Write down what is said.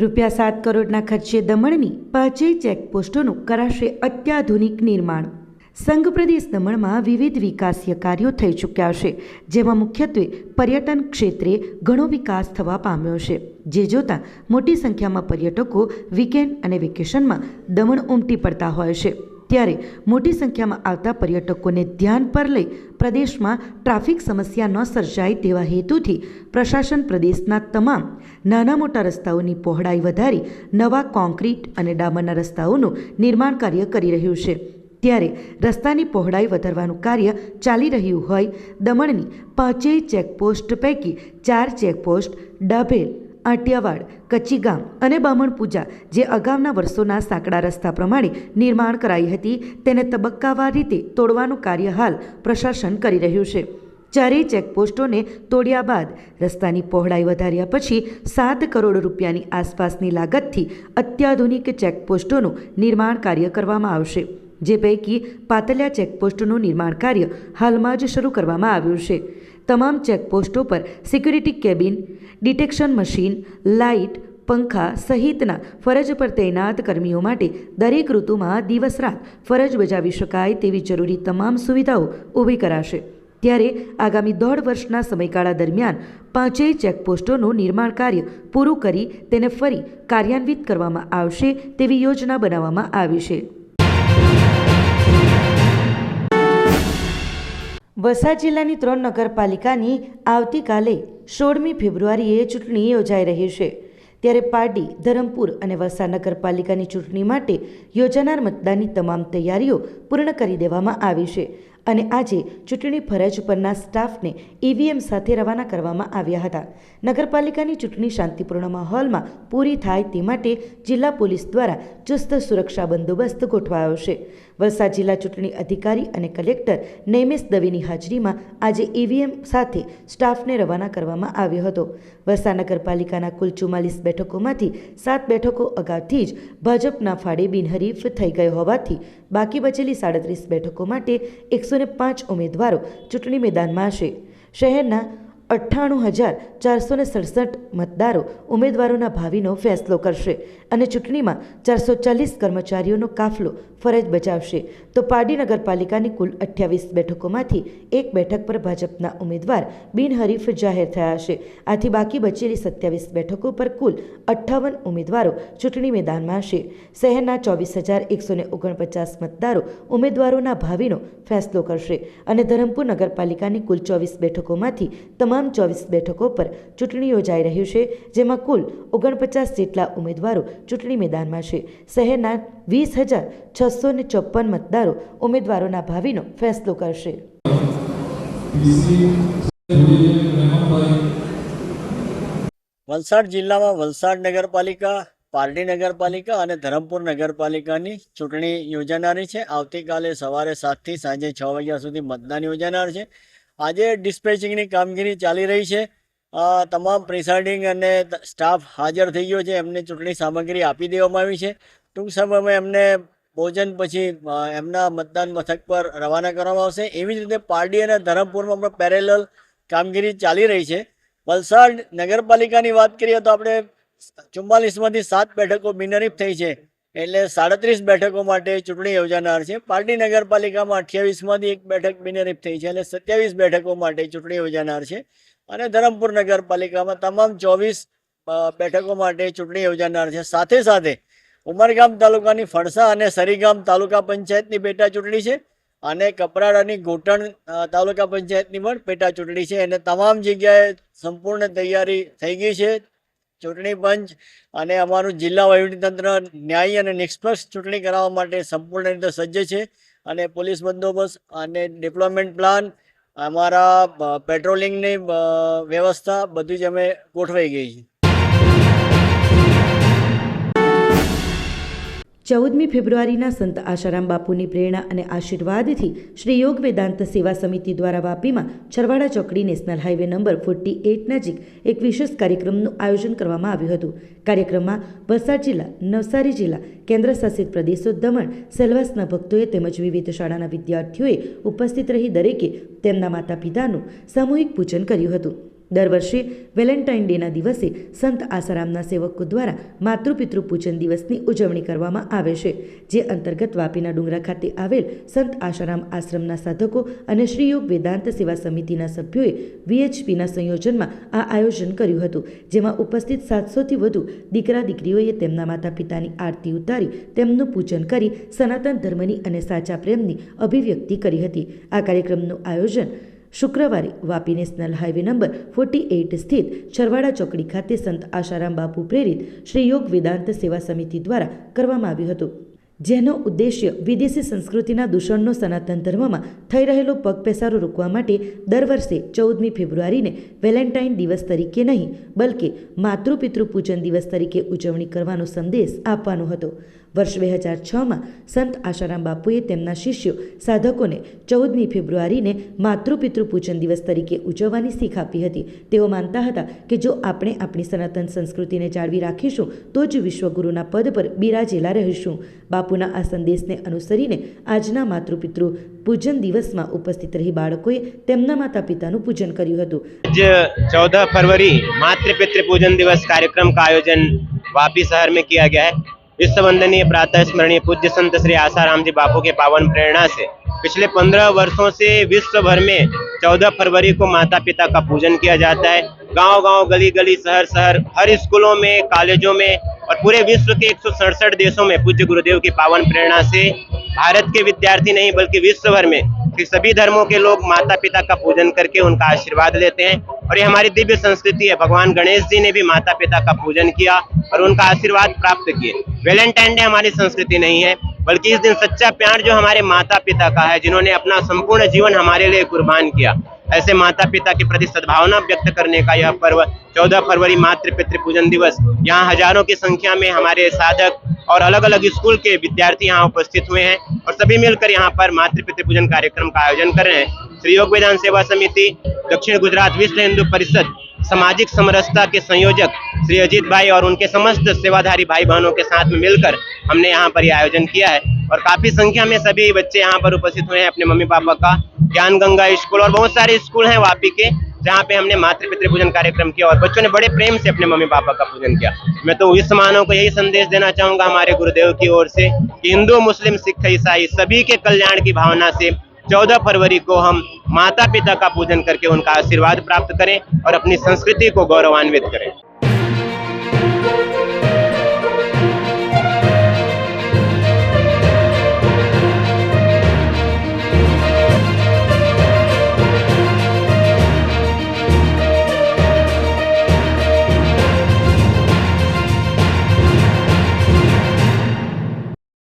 રૂપિયા સાત કરોડના ખર્ચે દમણની પાંચેય ચેકપોસ્ટોનું કરાશે અત્યાધુનિક નિર્માણ. સંઘ પ્રદેશ દમણમાં વિવિધ વિકાસીય કાર્યો થઈ ચૂક્યા છે, જેમાં મુખ્યત્વે પર્યટન ક્ષેત્રે ઘણો વિકાસ થવા પામ્યો છે. જે જોતાં મોટી સંખ્યામાં પર્યટકો વીકેન્ડ અને વેકેશનમાં દમણ ઉમટી પડતા હોય છે. ત્યારે મોટી સંખ્યામાં આવતા પર્યટકોને ધ્યાન પર લઈ પ્રદેશમાં ટ્રાફિક સમસ્યા ન સર્જાય તેવા હેતુથી પ્રશાસન પ્રદેશના તમામ નાના મોટા રસ્તાઓની પહોળાઈ વધારી નવા કોન્ક્રીટ અને ડામરના રસ્તાઓનું નિર્માણ કાર્ય કરી રહ્યું છે. ત્યારે રસ્તાની પહોળાઈ વધારવાનું કાર્ય ચાલી રહ્યું હોય દમણની પાંચેય ચેકપોસ્ટ પૈકી ચાર ચેકપોસ્ટ ડાભેલ આંટિયાવાડ, કચ્છીગામ અને બામણપૂજા જે અગાઉના વર્ષોના સાંકડા રસ્તા પ્રમાણે નિર્માણ કરાઈ હતી, તેને તબક્કાવાર રીતે તોડવાનું કાર્ય હાલ પ્રશાસન કરી રહ્યું છે. ચારેય ચેકપોસ્ટોને તોડ્યા બાદ રસ્તાની પહોળાઈ વધાર્યા પછી સાત કરોડ રૂપિયાની આસપાસની લાગતથી અત્યાધુનિક ચેકપોસ્ટોનું નિર્માણ કાર્ય કરવામાં આવશે, જે પૈકી પાતલિયા ચેકપોસ્ટનું નિર્માણ કાર્ય હાલમાં જ શરૂ કરવામાં આવ્યું છે. તમામ ચેકપોસ્ટો પર security cabin, detection machine, light, પંખા સહિતના ફરજ પર તૈનાત કર્મીઓ માટે દરેક ઋતુમાં દિવસ રાત ફરજ બજાવી શકાય તેવી જરૂરી તમામ સુવિધાઓ ઊભી કરાશે. ત્યારે આગામી દોઢ વર્ષના સમયગાળા દરમિયાન પાંચેય ચેકપોસ્ટોનું નિર્માણ કાર્ય પૂરું કરી તેને ફરી કાર્યાન્વિત કરવામાં આવશે તેવી યોજના બનાવવામાં આવી છે. વલસાડ જિલ્લાની ત્રણ નગરપાલિકાની આવતીકાલે સોળમી ફેબ્રુઆરીએ ચૂંટણી યોજાઈ રહી છે. ત્યારે પારડી, ધરમપુર અને વલસાડ નગરપાલિકાની ચૂંટણી માટે યોજાનાર મતદાનની તમામ તૈયારીઓ પૂર્ણ કરી દેવામાં આવી છે અને આજે ચૂંટણી ફરજ પરના સ્ટાફને ઈવીએમ સાથે રવાના કરવામાં આવ્યા હતા. નગરપાલિકાની ચૂંટણી શાંતિપૂર્ણ માહોલમાં પૂરી થાય તે માટે જિલ્લા પોલીસ દ્વારા ચુસ્ત સુરક્ષા બંદોબસ્ત ગોઠવાયો છે. વલસાડ જિલ્લા ચૂંટણી અધિકારી અને કલેક્ટર નૈમેશ દવેની હાજરીમાં આજે ઈવીએમ સાથે સ્ટાફને રવાના કરવામાં આવ્યો હતો. વલસાડ નગરપાલિકાના કુલ ચુમ્માલીસ બેઠકોમાંથી સાત બેઠકો અગાઉથી જ ભાજપના ફાળે બિનહરીફ થઈ ગયો હોવાથી બાકી બચેલી સાડત્રીસ બેઠકો માટે એકસો પાંચ ઉમેદવારો ચૂંટણી મેદાનમાં છે શહેરના અઠ્ઠાણું હજાર ચારસો ને સડસઠ મતદારો ઉમેદવારોના ભાવિનો ફેસલો કરશે અને ચૂંટણીમાં ચારસો ચાલીસ કર્મચારીઓનો કાફલો ફરજ બજાવશે. તો પારડી નગરપાલિકાની કુલ અઠ્યાવીસ બેઠકોમાંથી એક બેઠક પર ભાજપના ઉમેદવાર બિનહરીફ જાહેર થયા છે. આથી બાકી બચેલી સત્યાવીસ બેઠકો પર કુલ અઠ્ઠાવન ઉમેદવારો ચૂંટણી મેદાનમાં છે. શહેરના ચોવીસ હજાર એકસો ને ઓગણપચાસ મતદારો ઉમેદવારોના ભાવિનો ફેસલો કરશે અને ધરમપુર નગરપાલિકાની કુલ ચોવીસ બેઠકોમાંથી તમામ ચોવીસ બેઠકો પર ચૂંટણી યોજાઈ રહ્યું છે, જેમાં કુલ ઓગણપચાસ જેટલા ઉમેદવારો ચૂંટણી મેદાનમાં છે. શહેરના વીસ હજાર છસો ને ચોપન મતદારો ઉમેદવારોના ભાવિનો ફેસલો કરશે. વલસાડ જિલ્લામાં વલસાડ નગરપાલિકા, પારડી નગરપાલિકા અને ધરમપુર નગરપાલિકાની ચૂંટણી યોજાનારી છે. આવતીકાલે સવારે સાતથી સાંજે છ વાગ્યા સુધી મતદાન યોજાનાર છે. આજે ડિસ્પેચિંગની કામગીરી ચાલી રહી છે. તમામ પ્રિસાઇડિંગ અને સ્ટાફ હાજર થઈ ગયો છે. એમને ચૂંટણી સામગ્રી આપી દેવામાં આવી છે. ટૂંક સમયમાં એમને ભોજન પછી એમના મતદાન મથક પર રવાના કરવામાં આવશે. એવી જ રીતે પારડી અને ધરમપુરમાં પણ પેરેલલ કામગીરી ચાલી રહી છે. વલસાડ નગરપાલિકાની વાત કરીએ તો આપણે ચુમ્માલીસમાંથી સાત બેઠકો બિનહરીફ થઈ છે. એટલે સાડત્રીસ બેઠકો માટે ચૂંટણી યોજાનાર છે. પાર્ટી નગરપાલિકામાં અઠ્યાવીસમાંથી એક બેઠક બિનહરીફ થઈ છે એટલે સત્યાવીસ બેઠકો માટે ચૂંટણી યોજાનાર છે. અને ધરમપુર નગરપાલિકામાં તમામ ચોવીસ બેઠકો માટે ચૂંટણી યોજાનાર છે. સાથે સાથે ઉમરગામ તાલુકાની ફણસા અને સરીગામ તાલુકા પંચાયતની પેટા ચૂંટણી છે અને કપરાડાની ઘોટણ તાલુકા પંચાયતની પણ પેટા ચૂંટણી છે. અને તમામ જગ્યાએ સંપૂર્ણ તૈયારી થઈ ગઈ છે. ચૂંટણી પંચ અને અમારું જિલ્લા વહીવટીતંત્ર ન્યાયી અને નિષ્પક્ષ ચૂંટણી કરાવવા માટે સંપૂર્ણ રીતે સજ્જ છે અને પોલીસ બંદોબસ્ત અને ડિપ્લોયમેન્ટ પ્લાન અમારા પેટ્રોલિંગની વ્યવસ્થા બધી જ અમે ગોઠવાઈ ગઈ છે. ચૌદમી ફેબ્રુઆરીના સંત આશારામ બાપુની પ્રેરણા અને આશીર્વાદથી શ્રી યોગ વેદાંત સેવા સમિતિ દ્વારા વાપીમાં છરવાડા ચોકડી national highway number forty eight નજીક એક વિશેષ કાર્યક્રમનું આયોજન કરવામાં આવ્યું હતું. કાર્યક્રમમાં વલસાડ જિલ્લા, નવસારી જિલ્લા કેન્દ્રશાસિત પ્રદેશો દમણ, સેલવાસના ભક્તોએ તેમજ વિવિધ શાળાના વિદ્યાર્થીઓએ ઉપસ્થિત રહી દરેકે તેમના માતા પિતાનું સામૂહિક પૂજન કર્યું હતું. દર વર્ષે વેલેન્ટાઇન ડેના દિવસે સંત આસારામના સેવકો દ્વારા માતૃપિતૃ પૂજન દિવસની ઉજવણી કરવામાં આવે છે, જે અંતર્ગત વાપીના ડુંગરા ખાતે આવેલ સંત આસારામ આશ્રમના સાધકો અને શ્રીયોગ વેદાંત સેવા સમિતિના સભ્યોએ વીએચપીના સંયોજનમાં આ આયોજન કર્યું હતું, જેમાં ઉપસ્થિત સાતસોથી વધુ દીકરા દીકરીઓએ તેમના માતા પિતાની આરતી ઉતારી તેમનું પૂજન કરી સનાતન ધર્મની અને સાચા પ્રેમની અભિવ્યક્તિ કરી હતી. આ કાર્યક્રમનું આયોજન શુક્રવારે Vapi national highway number forty eight સ્થિત છરવાડા ચોકડી ખાતે સંત આશારામ બાપુ પ્રેરિત શ્રી યોગ વેદાંત સેવા સમિતિ દ્વારા કરવામાં આવ્યું હતું. જેનો ઉદ્દેશ્ય વિદેશી સંસ્કૃતિના દૂષણનો સનાતન ધર્મમાં થઈ રહેલો પગપેસારો રોકવા માટે દર વર્ષે ચૌદમી ફેબ્રુઆરીને વેલેન્ટાઇન દિવસ તરીકે નહીં, બલકે માતૃપિતૃ પૂજન દિવસ તરીકે ઉજવણી કરવાનો સંદેશ આપવાનો હતો. વર્ષ બે હજાર છમાં સંત આશારામ બાપુએ તેમના શિષ્યો સાધકોને ચૌદમી ફેબ્રુઆરીને માતૃપિતૃ પૂજન દિવસ તરીકે ઉજવવાની શીખ આપી હતી તેઓ માનતા હતા કે જો આપણે આપણી સનાતન સંસ્કૃતિને જાળવી રાખીશું તો જ વિશ્વગુરુના પદ પર બિરાજેલા રહીશું બાપુના આ સંદેશને અનુસરીને આજના માતૃપિતૃ પૂજન દિવસમાં ઉપસ્થિત રહી બાળકોએ તેમના માતા પિતાનું પૂજન કર્યું હતું आज चौदह फरवरी मातृ पितृ पूजन दिवस कार्यक्रम का आयोजन वापी शहर में किया गया है विश्व वंदनीय प्रातः स्मरणीय पूज्य संत श्री आसाराम जी बापू के पावन प्रेरणा से पिछले पंद्रह वर्षों से विश्व भर में चौदह फरवरी को माता पिता का पूजन किया जाता है। गाँव गाँव गली गली शहर शहर हर स्कूलों में, कॉलेजों में और पूरे विश्व के एक सौ सड़सठ देशों में पूज्य गुरुदेव की पावन प्रेरणा से भारत के विद्यार्थी नहीं बल्कि विश्व भर में कि सभी धर्मों के लोग माता पिता का पूजन करके उनका आशीर्वाद लेते हैं। और ये हमारी दिव्य संस्कृति है। भगवान गणेश जी ने भी माता पिता का पूजन किया और उनका आशीर्वाद प्राप्त किए। वैलेंटाइन डे हमारी संस्कृति नहीं है, बल्कि इस दिन सच्चा प्यार जो हमारे माता पिता का है, जिन्होंने अपना संपूर्ण जीवन हमारे लिए कुर्बान किया। ऐसे माता पिता के प्रति सद्भावना व्यक्त करने का यह पर्व 14 फरवरी मातृ पितृ पूजन दिवस। यहाँ हज़ारों की संख्या में हमारे साधक और अलग अलग स्कूल के विद्यार्थी यहाँ उपस्थित हुए हैं और सभी मिलकर यहाँ पर मातृ पितृ पूजन कार्यक्रम का आयोजन कर रहे हैं। श्री योग वेदांत सेवा समिति, दक्षिण गुजरात विश्व हिंदू परिषद, सामाजिक समरसता के संयोजक श्री अजीत भाई और उनके समस्त सेवाधारी भाई बहनों के साथ में मिलकर हमने यहाँ पर यह आयोजन किया है। और काफ़ी संख्या में सभी बच्चे यहाँ पर उपस्थित हुए हैं अपने मम्मी पापा का। ज्ञान गंगा स्कूल और बहुत सारे स्कूल हैं वापी के, जहाँ पे हमने मातृ पितृ पूजन कार्यक्रम किया और बच्चों ने बड़े प्रेम से अपने मम्मी पापा का पूजन किया। मैं तो इस मानव को यही संदेश देना चाहूँगा हमारे गुरुदेव की ओर से कि हिंदू, मुस्लिम, सिख, ईसाई सभी के कल्याण की भावना से 14 फरवरी को हम माता पिता का पूजन करके उनका आशीर्वाद प्राप्त करें और अपनी संस्कृति को गौरवान्वित करें।